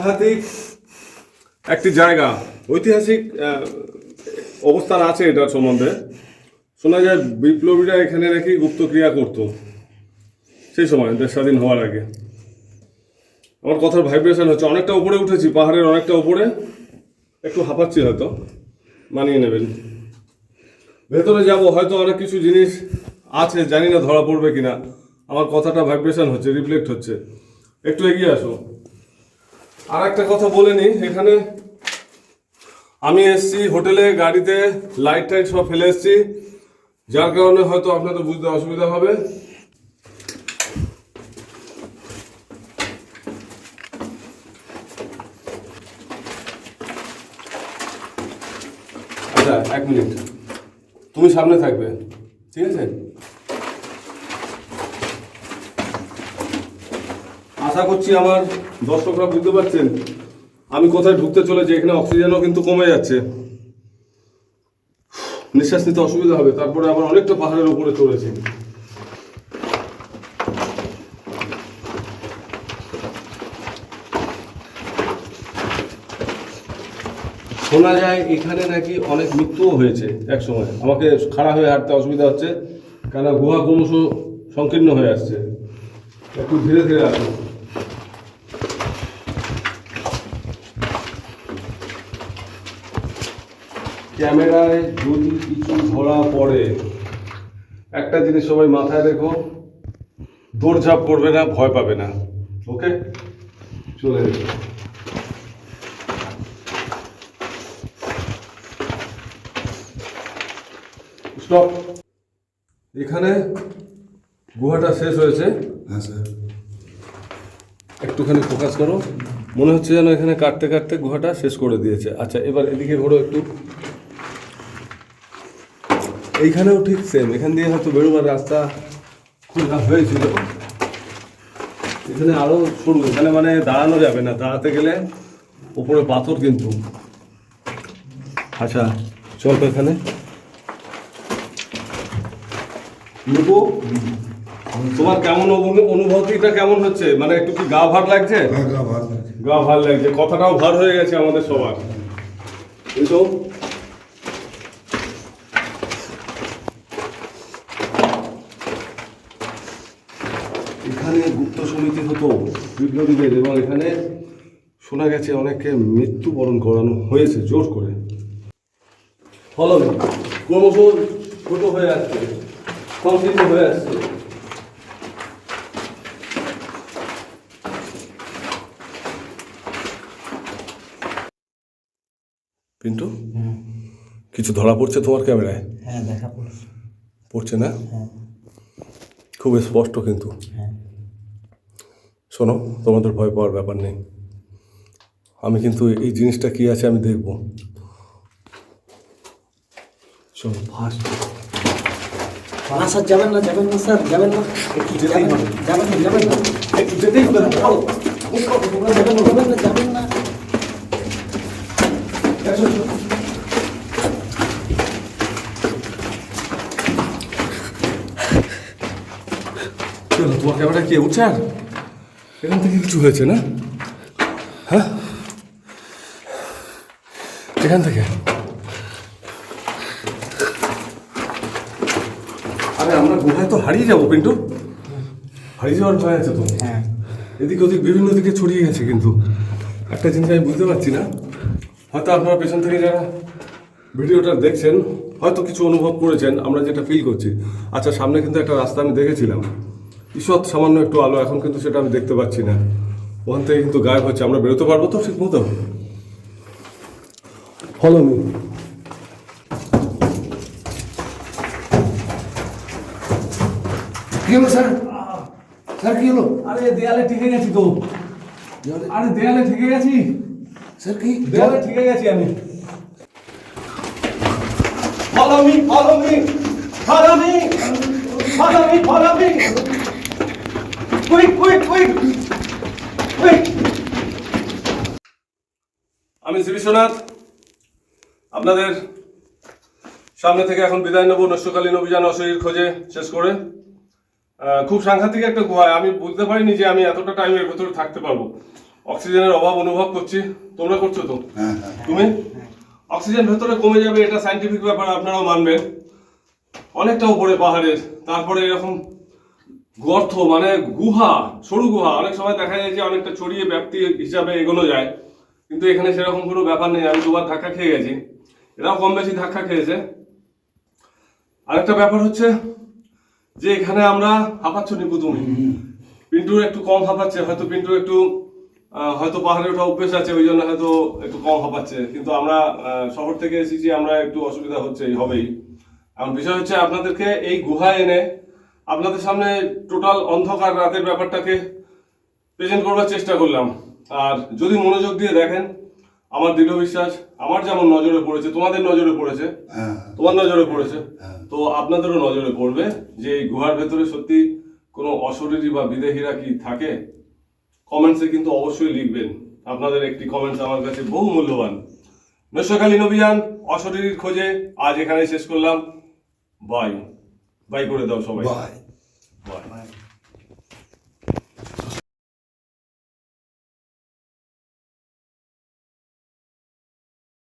সাংঘাতিক একটি জায়গা, ঐতিহাসিক অবস্থান আছে এটার সম্বন্ধে। শোনা যায় বিপ্লবীরা এখানে নাকি গুপ্তক্রিয়া করতো, সেই সময়, দেশ স্বাধীন হওয়ার আগে। আমার কথার ভাইব্রেশন হচ্ছে, অনেকটা উপরে উঠেছি, পাহাড়ের অনেকটা উপরে। একটু হাঁপাচ্ছি হয়তো, মানিয়ে নেবেন। ভেতরে যাব, হয়তো অনেক কিছু জিনিস আছে, জানি না ধরা পড়বে কিনা। আমার কথাটা ভাইব্রেশন হচ্ছে রিফ্লেক্ট হচ্ছে। একটু এগিয়ে আসো। আর একটা কথা বলে নি, এখানে আমি এসছি, হোটেলে গাড়িতে লাইট টাইট সব ফেলে এসছি। যার কারণে হয়তো আপনাদের বুঝতে অসুবিধা হবে। আচ্ছা এক মিনিট। তুমি সামনে থাকবে, ঠিক আছে? আশা করছি আমার দর্শকরা বুঝতে পারছেন, আমি কোথায় ঢুকতে চলেছি, এখানে অক্সিজেনও কিন্তু কমে যাচ্ছে। নিঃশ্বাস নিতে অসুবিধা হবে, তারপরে আবার অনেকটা পাহাড়ের উপরে চলেছি। শোনা যায় এখানে নাকি অনেক মৃত্যুও হয়েছে এক সময় আমাকে খাড়া হয়ে হাঁটতে অসুবিধা হচ্ছে কেন গুহা ক্রমশ সংকীর্ণ হয়ে আসছে। একটু ধীরে ধীরে আসুন। ক্যামেরায় যদি কিছু ধরা পড়ে, একটা জিনিস সবাই মাথায় রেখো, দৌড়ঝাঁপ করবে না, ভয় পাবে না। ওকে? চলে যাবে স্টপ। এখানে গুহাটা শেষ হয়েছে। হ্যাঁ স্যার। একটুখানি ফোকাস করো। মনে হচ্ছে যেন এখানে কাটতে কাটতে গুহাটা শেষ করে দিয়েছে। আচ্ছা এবার এদিকে ঘোরো একটু। এইখানেও ঠিক সেম এখান দিয়ে হয়তো বেরোবার রাস্তা খোলা হয়েছিল। এখানে আরও সরু এখানে মানে দাঁড়ানো যাবে না, দাঁড়াতে গেলে উপরে পাথর কিন্তু। আচ্ছা চল এখানে। লুকো। তোমার কেমন অনু- অনুভূতিটা কেমন হচ্ছে? মানে একটু কি গা ভার লাগছে? হ্যাঁ গা ভার লাগছে। কথাটাও ভার হয়ে গেছে আমাদের সবার। কিন্তু এখানে গুপ্ত সমিতি হতো বিপ্লবীদের এবং এখানে শোনা গেছে অনেকে মৃত্যুবরণ করানো হয়েছে জোর করে। ফলো ক্রমশ ছোট হয়ে আসছে সংকীর্ণ হয়ে আসছে। পিন্টু? কিছু ধরা পড়ছে তোমার ক্যামেরায়? হ্যাঁ দেখা পড়ছে। পড়ছে না? হ্যাঁ। খুব স্পষ্ট কিন্তু। হ্যাঁ। শোনো তোমাদের ভয় পাওয়ার ব্যাপার নেই। আমি কিন্তু এই জিনিসটা কি আছে আমি দেখব। চলো ফার্স্ট না স্যার যাবেন না যাবেন না স্যার যাবেন না। একটু যেতেই হবে। যাবেন না যাবেন না একটু যেতেই হবে। যাবেন না যাবেন না। চলো তোমার ক্যামেরা কি? উঠছে আর এখান থেকে কিছু হয়েছে না? হ্যাঁ? এখান থেকে। আরে আমরা গুহায় তো হারিয়ে যাব পিন্টু। হারিয়ে যাওয়ার ভয় আছে তো? হ্যাঁ। এদিক ওদিক বিভিন্ন দিকে ছড়িয়ে গেছে কিন্তু। একটা জিনিস আমি বুঝতে পারছি না। হয়তো আপনারা পেছন থেকে যারা ভিডিওটা দেখছেন হয়তো কিছু অনুভব করেছেন আমরা যেটা ফিল করছি। আচ্ছা সামনে কিন্তু একটা রাস্তা আমি দেখেছিলাম। ঈষৎ সামান্য একটু আলো এখন কিন্তু সেটা আমি দেখতে পাচ্ছি না। ওখান থেকে কিন্তু গায়েব হচ্ছে আমরা বেরোতে পারব তো ঠিক মতো? ফলো মি কি হলো স্যার? স্যার কি হলো? আরে দেয়ালে ঠেকে গেছি তো। আরে দেয়ালে ঠেকে গেছি? স্যার কি? আমি me, follow me, follow me, follow me, follow me. Quick, quick, quick, quick. আমি শ্রী আপনাদের সামনে থেকে এখন বিদায় নেব নষ্টকালীন অভিযান অশরীর খোঁজে শেষ করে। খুব সাংঘাতিক একটা গুহায়। আমি বুঝতে পারিনি যে আমি এতটা টাইমের ভেতরে থাকতে পারব। অক্সিজেনের অভাব অনুভব করছি। তোমরা করছ তো? হ্যাঁ হ্যাঁ। তুমি? অক্সিজেন ভেতরে কমে যাবে এটা সাইন্টিফিক ব্যাপার আপনারাও মানবেন। অনেকটা উপরে পাহাড়ের তারপরে এরকম গর্ত মানে গুহা সরু গুহা। অনেক সময় দেখা যায় যে অনেকটা ছড়িয়ে ব্যাপ্তি হিসাবে এগোনো যায় কিন্তু এখানে সেরকম কোনো ব্যাপার নেই। আমি দুবার ধাক্কা খেয়ে গেছি। এরাও কম বেশি ধাক্কা খেয়েছে। আরেকটা ব্যাপার হচ্ছে যে এখানে আমরা হাঁপাচ্ছ নিপু তুমি পিন্টুর একটু কম হাঁপাচ্ছে হয়তো পিন্টু একটু হয়তো পাহাড়ে ওঠা অভ্যেস আছে ওই জন্য হয়তো একটু কম হাঁপাচ্ছে কিন্তু আমরা শহর থেকে এসেছি আমরা একটু অসুবিধা হচ্ছে এই হবেই। এখন বিষয় হচ্ছে আপনাদেরকে এই গুহা এনে আপনাদের সামনে টোটাল অন্ধকার রাতের ব্যাপারটাকে প্রেজেন্ট করবার চেষ্টা করলাম। আর যদি মনোযোগ দিয়ে দেখেন আমার দৃঢ় বিশ্বাস আমার যেমন নজরে পড়েছে তোমাদের নজরে পড়েছে হ্যাঁ। তোমার নজরে পড়েছে হ্যাঁ। তো আপনাদেরও নজরে পড়বে যে এই গুহার ভেতরে সত্যি কোনো অশরীরী বা বিদেহীরা কি থাকে? কমেন্টসে কিন্তু অবশ্যই লিখবেন। আপনাদের একটি কমেন্টস আমার কাছে বহু মূল্যবান নৈশকালীন অভিযান অশরীরীর খোঁজে আজ এখানে শেষ করলাম। বাই বাই করে দাও সবাই বাই বাই